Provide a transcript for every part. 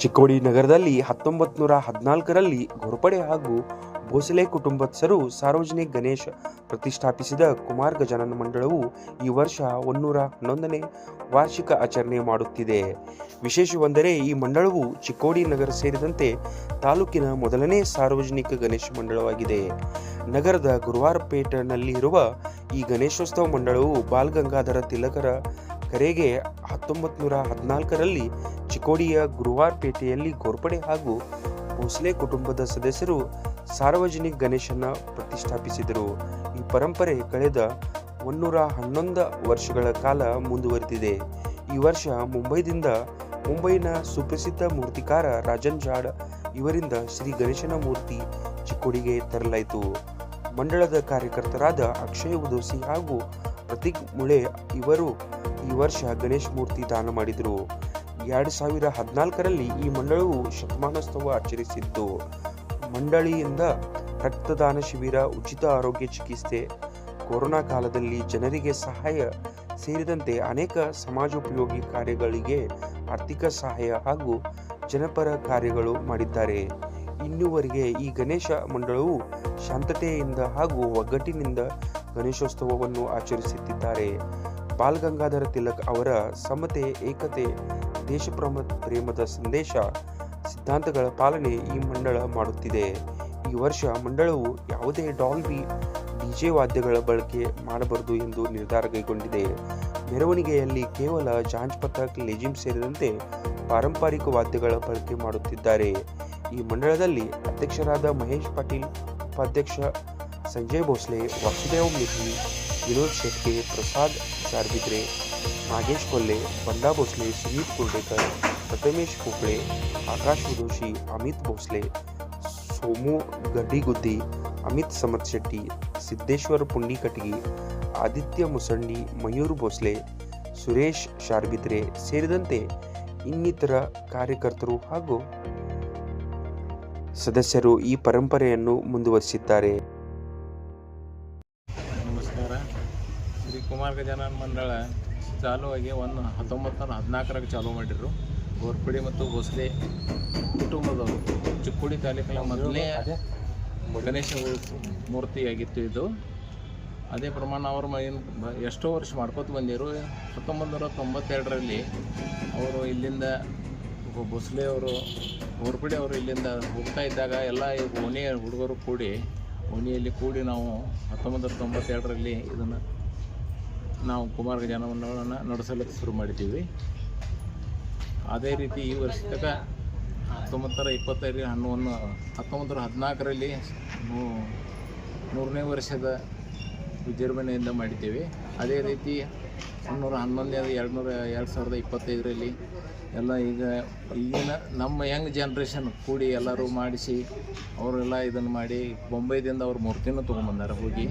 ಚಿಕ್ಕೋಡಿ ನಗರದಲ್ಲಿ ಹತ್ತೊಂಬತ್ತು ನೂರ ಹದಿನಾಲ್ಕರಲ್ಲಿ ಘೋರ್ಪಡೆ ಹಾಗೂ ಭೋಸಲೆ ಕುಟುಂಬಸ್ಥರು ಸಾರ್ವಜನಿಕ ಗಣೇಶ ಪ್ರತಿಷ್ಠಾಪಿಸಿದ ಕುಮಾರ್ ಗಜಾನನ ಮಂಡಳವು ಈ ವರ್ಷ ಒನ್ನೂರ ಹನ್ನೊಂದನೇ ವಾರ್ಷಿಕ ಆಚರಣೆ ಮಾಡುತ್ತಿದೆ. ವಿಶೇಷವೆಂದರೆ ಈ ಮಂಡಳವು ಚಿಕ್ಕೋಡಿ ನಗರ ಸೇರಿದಂತೆ ತಾಲೂಕಿನ ಮೊದಲನೇ ಸಾರ್ವಜನಿಕ ಗಣೇಶ ಮಂಡಳವಾಗಿದೆ. ನಗರದ ಗುರುವಾರಪೇಟೆನಲ್ಲಿರುವ ಈ ಗಣೇಶೋತ್ಸವ ಮಂಡಳವು ಬಾಲ್ ಗಂಗಾಧರ ತಿಲಕರ ಕರೆಗೆ ಹತ್ತೊಂಬತ್ತು ನೂರ ಹದಿನಾಲ್ಕರಲ್ಲಿ ಚಿಕ್ಕೋಡಿಯ ಗುರುವಾರಪೇಟೆಯಲ್ಲಿ ಗೋರ್ಪಡೆ ಹಾಗೂ ಭೋಸ್ಲೆ ಕುಟುಂಬದ ಸದಸ್ಯರು ಸಾರ್ವಜನಿಕ ಗಣೇಶನ ಪ್ರತಿಷ್ಠಾಪಿಸಿದರು. ಈ ಪರಂಪರೆ ಕಳೆದ ಮುನ್ನೂರ ಹನ್ನೊಂದು ವರ್ಷಗಳ ಕಾಲ ಮುಂದುವರೆದಿದೆ. ಈ ವರ್ಷ ಮುಂಬೈದಿಂದ ಮುಂಬೈನ ಸುಪ್ರಸಿದ್ಧ ಮೂರ್ತಿಕಾರ ರಾಜನ್ ಜಾಡ್ ಇವರಿಂದ ಶ್ರೀ ಗಣೇಶನ ಮೂರ್ತಿ ಚಿಕ್ಕೋಡಿಗೆ ತರಲಾಯಿತು. ಮಂಡಳದ ಕಾರ್ಯಕರ್ತರಾದ ಅಕ್ಷಯ್ ಉದೋಸಿ ಹಾಗೂ ಪ್ರತೀಕ್ ಮುಳೆ ಇವರು ಈ ವರ್ಷ ಗಣೇಶ ಮೂರ್ತಿ ದಾನ ಮಾಡಿದರು. ಎರಡು ಸಾವಿರ ಹದಿನಾಲ್ಕರಲ್ಲಿ ಈ ಮಂಡಳವು ಶತಮಾನೋತ್ಸವ ಆಚರಿಸಿದ್ದು. ಮಂಡಳಿಯಿಂದ ರಕ್ತದಾನ ಶಿಬಿರ, ಉಚಿತ ಆರೋಗ್ಯ ಚಿಕಿತ್ಸೆ, ಕೊರೋನಾ ಕಾಲದಲ್ಲಿ ಜನರಿಗೆ ಸಹಾಯ ಸೇರಿದಂತೆ ಅನೇಕ ಸಮಾಜೋಪಯೋಗಿ ಕಾರ್ಯಗಳಿಗೆ ಆರ್ಥಿಕ ಸಹಾಯ ಹಾಗೂ ಜನಪರ ಕಾರ್ಯಗಳು ಮಾಡಿದ್ದಾರೆ. ಇನ್ನುವರೆಗೆ ಈ ಗಣೇಶ ಮಂಡಳವು ಶಾಂತತೆಯಿಂದ ಹಾಗೂ ಒಗ್ಗಟ್ಟಿನಿಂದ ಗಣೇಶೋತ್ಸವವನ್ನು ಆಚರಿಸುತ್ತಿದ್ದಾರೆ. ಬಾಲ್ ಗಂಗಾಧರ ತಿಲಕ್ ಅವರ ಸಮತೆ, ಏಕತೆ ದೇಶ ಪ್ರಮ ಪ್ರೇಮದ ಸಂದೇಶ ಸಿದ್ಧಾಂತಗಳ ಪಾಲನೆ ಈ ಮಂಡಳ ಮಾಡುತ್ತಿದೆ. ಈ ವರ್ಷ ಮಂಡಳವು ಯಾವುದೇ ಡಾಲ್ಬಿ, ಡಿಜೆ ವಾದ್ಯಗಳ ಬಳಕೆ ಮಾಡಬಾರದು ಎಂದು ನಿರ್ಧಾರ ಕೈಗೊಂಡಿದೆ. ಮೆರವಣಿಗೆಯಲ್ಲಿ ಕೇವಲ ಜಾಂಜ್ ಪಥಕ್, ಲೆಜಿಮ್ ಸೇರಿದಂತೆ ಪಾರಂಪರಿಕ ವಾದ್ಯಗಳ ಬಳಕೆ ಮಾಡುತ್ತಿದ್ದಾರೆ. ಈ ಮಂಡಳದಲ್ಲಿ ಅಧ್ಯಕ್ಷರಾದ ಮಹೇಶ್ ಪಾಟೀಲ್, ಉಪಾಧ್ಯಕ್ಷ ಸಂಜಯ್ ಭೋಸ್ಲೆ, ವಾಸುದೇವ್ ಮಿಥಿ, ವಿನೋದ್ ಶೆಟ್ಟಿ, ಪ್ರಸಾದ್ ಜಾರ್ಬಿದ್ರೆ ನಾಗೇಶ್ ಕೊಲ್ಲೆ ಬಂಡಾ ಭೋಸ್ಲೆ ಸುನೀತ್ ಕುರ್ಡೇಕರ್ ಪ್ರಥಮೇಶ್ ಕುಕ್ಳೆ ಆಕಾಶ್ ಉದೋಶಿ, ಅಮಿತ್ ಭೋಸ್ಲೆ, ಸೋಮು ಗಡ್ಡಿಗುದ್ದಿ, ಅಮಿತ್ ಸಮತ್ ಶೆಟ್ಟಿ, ಸಿದ್ದೇಶ್ವರ ಪುಂಡಿಕಟಗಿ ಆದಿತ್ಯ ಮುಸಂಡಿ, ಮಯೂರ್ ಭೋಸ್ಲೆ, ಸುರೇಶ್ ಶಾರ್ಬಿತ್ರೆ ಸೇರಿದಂತೆ ಇನ್ನಿತರ ಕಾರ್ಯಕರ್ತರು ಹಾಗೂ ಸದಸ್ಯರು ಈ ಪರಂಪರೆಯನ್ನು ಮುಂದುವರಿಸಿದ್ದಾರೆ. ನಮಸ್ಕಾರ. ಶ್ರೀ ಕುಮಾರ ಗಜಾನನ ಮಂಡಳ ಚಾಲು ಆಗಿ ಒಂದು ಹತ್ತೊಂಬತ್ತು ನೂರ ಹದಿನಾಲ್ಕರಾಗ ಚಾಲೂ ಮಾಡಿದ್ರು. ಗೋರ್ಪುಡಿ ಮತ್ತು ಭೋಸ್ಲೆ ಕುಟುಂಬದವರು. ಚಿಕ್ಕೋಡಿ ತಾಲೂಕಿನ ಮೊದಲನೇ ಗಣೇಶ ಮೂರ್ತಿಯಾಗಿತ್ತು ಇದು. ಅದೇ ಪ್ರಮಾಣ ಅವರು ಎಷ್ಟೋ ವರ್ಷ ಮಾಡ್ಕೋತ ಬಂದಿರು. ಹತ್ತೊಂಬತ್ತು ನೂರ ತೊಂಬತ್ತೆರಡರಲ್ಲಿ ಅವರು ಇಲ್ಲಿಂದ ಭೋಸ್ಲೆಯವರು ಗೋರ್ಪುಡಿ ಅವರು ಇಲ್ಲಿಂದ ಹೋಗ್ತಾ ಇದ್ದಾಗ ಎಲ್ಲ ಓಣಿ ಹುಡುಗರು ಕೂಡಿ ಓಣಿಯಲ್ಲಿ ಕೂಡಿ ನಾವು ಹತ್ತೊಂಬತ್ತು ನೂರ ತೊಂಬತ್ತೆರಡರಲ್ಲಿ ಇದನ್ನು ನಾವು ಕುಮಾರ ಗಜಾನವನ್ನು ನಡೆಸಲು ಶುರು ಮಾಡಿದ್ದೀವಿ. ಅದೇ ರೀತಿ ಈ ವರ್ಷದಾಗ ಹತ್ತೊಂಬತ್ತರ ಇಪ್ಪತ್ತೈದು ಹನ್ನೊಂದು, ಹತ್ತೊಂಬತ್ತರ ಹದಿನಾಲ್ಕರಲ್ಲಿ ಮೂರನೇ ವರ್ಷದ ವಿಜೃಂಭಣೆಯಿಂದ ಮಾಡಿದ್ದೇವೆ. ಅದೇ ರೀತಿ ಮುನ್ನೂರ ಹನ್ನೊಂದನೇ ಎರಡು ನೂರ ಎರಡು ಸಾವಿರದ ಇಪ್ಪತ್ತೈದರಲ್ಲಿ ಎಲ್ಲ ಈಗ ಈಗಿನ ನಮ್ಮ ಯಂಗ್ ಜನ್ರೇಷನ್ ಕೂಡಿ ಎಲ್ಲರೂ ಮಾಡಿಸಿ, ಅವರೆಲ್ಲ ಇದನ್ನು ಮಾಡಿ, ಬೊಂಬೈದಿಂದ ಅವ್ರ ಮೂರ್ತಿನೂ ತೊಗೊಂಬಂದಾರೆ ಹೋಗಿ.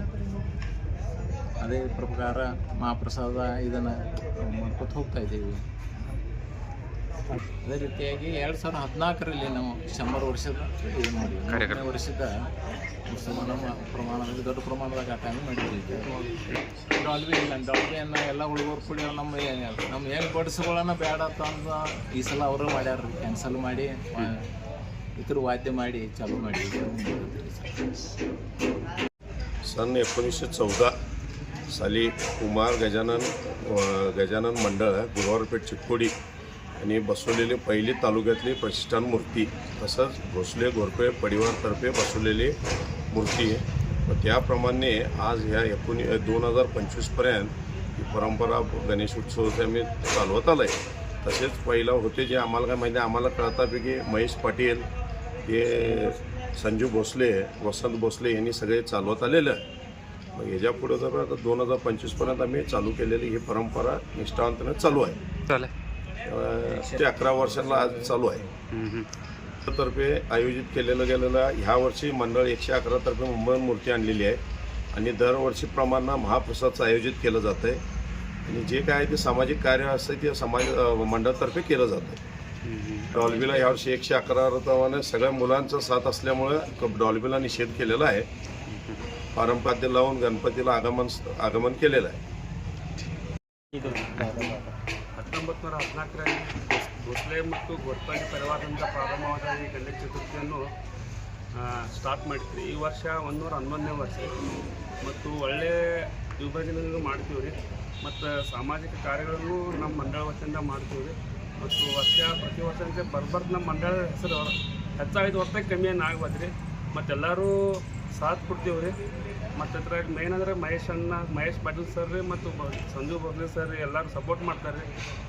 ಅದೇ ಪ್ರಕಾರ ಮಹಾಪ್ರಸಾದ ಇದನ್ನು ಮಾಡ್ಕೊತ ಹೋಗ್ತಾ ಇದ್ದೀವಿ ಅದೇ ರೀತಿಯಾಗಿ ಎರಡು ಸಾವಿರದ ಹದಿನಾಲ್ಕರಲ್ಲಿ ನಾವು ಶಂಬರ್ ವರ್ಷದ ಇದು ಮಾಡಿದ್ವಿ ನೂರನೇ ವರ್ಷದ ಉತ್ಸವ ನಮ್ಮ ಪ್ರಮಾಣದಲ್ಲಿ ದೊಡ್ಡ ಪ್ರಮಾಣದಾಗ ಆ ಟೈಮ್ ಮಾಡಿದ್ವಿ ಡಾಲ್ಬಿ ಇಲ್ಲ ಡಾಲ್ಬಿಯನ್ನು ಎಲ್ಲ ಹುಡುಗರು ಕೂಡಿ ನಮ್ಮ ನಮ್ಮ ಹೆಂಗ್ ಬಡಿಸ್ಕೊಳ್ಳೋಣ ಬೇಡ ಅಂತ ಈ ಸಲ ಅವರು ಮಾಡ್ಯಾರ ಕ್ಯಾನ್ಸಲ್ ಮಾಡಿ ಆ, ಇತರ ವಾದ್ಯ ಮಾಡಿ ಚಾಲೂ ಮಾಡಿ सन एकोणीसशे चौदा साली कुमार गजानन गजानन मंडळ गुरुवारपेठ चिक्कोडी यांनी बसवलेली पहिली तालुक्यातली प्रतिष्ठान मूर्ती तसंच भोसले घोरपे परिवारतर्फे बसवलेली मूर्ती आहे. त्याप्रमाणे आज ह्या एकोणी दोन हजार पंचवीसपर्यंत ही परंपरा गणेश उत्सवाची आम्ही चालवत आलं आहे तसेच पहिला होते जे आम्हाला काय माहिती आहे, आम्हाला कळतापैकी महेश पाटील हे संजू भोसले वसंत भोसले यांनी सगळे चालवत आलेलं. आहे मग ह्याच्या पुढे जर आता दोन हजार पंचवीसपर्यंत आम्ही चालू केलेली ही परंपरा निष्ठावंतपणे चालू आहे. अं, ते अकरा वर्षाला आज चालू आहे. तर्फे आयोजित केलेलं गेलेलं ह्या वर्षी मंडळ एकशे अकरा तर्फे मुंबईहून मूर्ती आणलेली आहे. आणि दरवर्षीप्रमाणे महाप्रसादचं आयोजित केलं जातं आहे आणि जे काय आहे ते सामाजिक कार्य असतं ते समाज अं, मंडळातर्फे केलं जातं आहे डॉल्बीला यावर्षी एकशे अकरा प्रमाणे सगळ्या मुलांचा साथ असल्यामुळं डॉल्बीला निषेध केलेला आहे. पारंपाद्य लावून गणपतीला आगमन आगमन केलेलं आहे ಹತ್ತೊಂಬತ್ತು ನೂರ ಹದಿನಾಲ್ಕರಲ್ಲಿ ಭೋಸ್ಲೆ ಮತ್ತು ಗೋರ್ಪಳ್ಳಿ ಪರಿವಾರದಿಂದ ಪ್ರಾರಂಭವಾದ ಈ ಗಣೇಶ ಚತುರ್ಥಿಯನ್ನು ಸ್ಟಾರ್ಟ್ ಮಾಡಿದ್ವಿ ಈ ವರ್ಷ ಒಂದೂರ ಹನ್ನೊಂದನೇ ವರ್ಷ ಮತ್ತು ಒಳ್ಳೆಯ ವಿಭಜನೆಯನ್ನು ಮಾಡ್ತೀವಿ ರೀ ಮತ್ತು ಸಾಮಾಜಿಕ ಕಾರ್ಯಗಳನ್ನು ನಮ್ಮ ಮಂಡಳ ವತಿಯಿಂದ ಮಾಡ್ತೀವಿ ರೀ ಮತ್ತು ವರ್ಷ ಪ್ರತಿ ವರ್ಷ ಅಂತ ಬರ್ಬರ್ದು ನಮ್ಮ ಮಂಡಳದ ಹೆಸರು ಹೆಚ್ಚಾಗಿದ್ದು ಹೊರತಾಗಿ ಕಮ್ಮಿ ಏನು ಆಗ್ಬಾರ್ದು ರೀ ಮತ್ತೆಲ್ಲರೂ ಸಾಥ್ ಕೊಡ್ತೀವಿ ರೀ ಮತ್ತು ಇದ್ರಾಗ ಮೇನ್ ಅಂದರೆ ಮಹೇಶ್ ಅಣ್ಣ, ಮಹೇಶ್ ಪಾಟೀಲ್ ಸರ್ ರೀ ಮತ್ತು ಸಂಜು ಬಗ್ಲಿ ಸರ್ ಎಲ್ಲರೂ ಸಪೋರ್ಟ್ ಮಾಡ್ತಾರೆ ರೀ.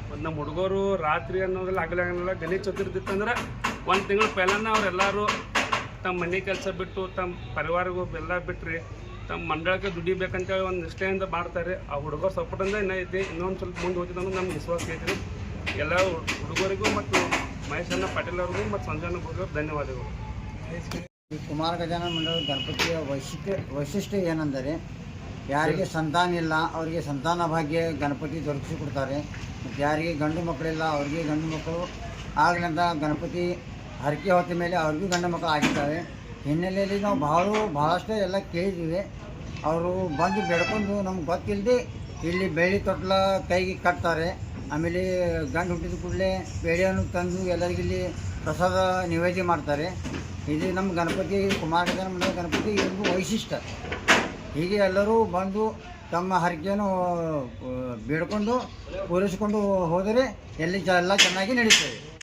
ಮತ್ತು ನಮ್ಮ ಹುಡುಗರು ರಾತ್ರಿ ಅನ್ನೋದಿಲ್ಲ ಆಗಲಾಗಲ್ಲ ಗಣೇಶ ಚತುರ್ಥಿ ಅಂದ್ರೆ ಒಂದು ತಿಂಗಳು ಪೆಲನ್ನ ಅವರೆಲ್ಲರೂ ತಮ್ಮ ಮನೆ ಕೆಲಸ ಬಿಟ್ಟು ತಮ್ಮ ಪರಿವಾರಗೂ ಎಲ್ಲ ಬಿಟ್ರಿ ತಮ್ಮ ಮಂಡಳಕ್ಕೆ ದುಡಿಬೇಕಂತೇಳಿ ಒಂದು ನಿಷ್ಠೆಯಿಂದ ಮಾಡ್ತಾರೆ ಆ ಹುಡುಗರು ಸಪೋರ್ಟ್ ಅಂದರೆ ಇನ್ನೂ ಐತಿ, ಇನ್ನೊಂದು ಸ್ವಲ್ಪ ಮುಂದೆ ಹೋಗ್ತಿದ್ದು ಅಂದ್ರೆ ನಮ್ಗೆ ವಿಶ್ವಾಸ ಐತಿ ಎಲ್ಲ ಹುಡುಗರಿಗೂ ಮತ್ತು ಮಹೇಶ್ ಅಣ್ಣ ಪಾಟೀಲ್ ಅವ್ರಿಗೂ ಮತ್ತು ಸಂಜಯ್ ಅವ್ರಿಗೂ ಧನ್ಯವಾದಗಳು. ಈ ಕುಮಾರ ಗಜಾನ ಮಂಡಲ ಗಣಪತಿಯ ವೈಶಿಷ್ಟ್ಯ ವೈಶಿಷ್ಟ್ಯ ಏನೆಂದರೆ, ಯಾರಿಗೆ ಸಂತಾನ ಇಲ್ಲ, ಅವರಿಗೆ ಸಂತಾನ ಭಾಗ್ಯ ಗಣಪತಿ ದೊರಕಿಸಿಕೊಡ್ತಾರೆ ಮತ್ತು ಯಾರಿಗೆ ಗಂಡು ಮಕ್ಕಳಿಲ್ಲ, ಅವರಿಗೆ ಗಂಡು ಮಕ್ಕಳು ಆಗಲಿಂದ ಗಣಪತಿ ಹರಕೆ ಹೊತ್ತ ಮೇಲೆ ಅವ್ರಿಗೂ ಗಂಡು ಮಕ್ಕಳು ಆಗಿದ್ದಾವೆ ಹಿನ್ನೆಲೆಯಲ್ಲಿ ನಾವು ಭಾಳ ಭಾಳಷ್ಟು ಎಲ್ಲ ಕೇಳಿದ್ದೀವಿ. ಅವರು ಬಂದು ಬೆಳ್ಕೊಂಡು ನಮ್ಗೆ ಗೊತ್ತಿಲ್ಲದೆ ಇಲ್ಲಿ ಬೆಳ್ಳಿ ತೊಟ್ಲ ಕೈಗೆ ಕಟ್ತಾರೆ. ಆಮೇಲೆ ಗಂಡು ಹುಟ್ಟಿದ ಕೂಡಲೇ ಬೇಳೆಯನ್ನು ತಂದು ಎಲ್ಲರಿಗಿಲ್ಲಿ ಪ್ರಸಾದ ನಿವೇದ್ಯ ಮಾಡ್ತಾರೆ. ಇದು ನಮ್ಮ ಗಣಪತಿ ಕುಮಾರ ಮನೆಯ ಗಣಪತಿ, ಇದೊಂದು ವೈಶಿಷ್ಟ್ಯ. ಹೀಗೆ ಎಲ್ಲರೂ ಬಂದು ತಮ್ಮ ಹರಕೆಯನ್ನು ಬೇಡ್ಕೊಂಡು ಪೂರೈಸಿಕೊಂಡು ಹೋದರೆ, ಎಲ್ಲಿ ಎಲ್ಲ ಚೆನ್ನಾಗಿ ನಡೀತದೆ.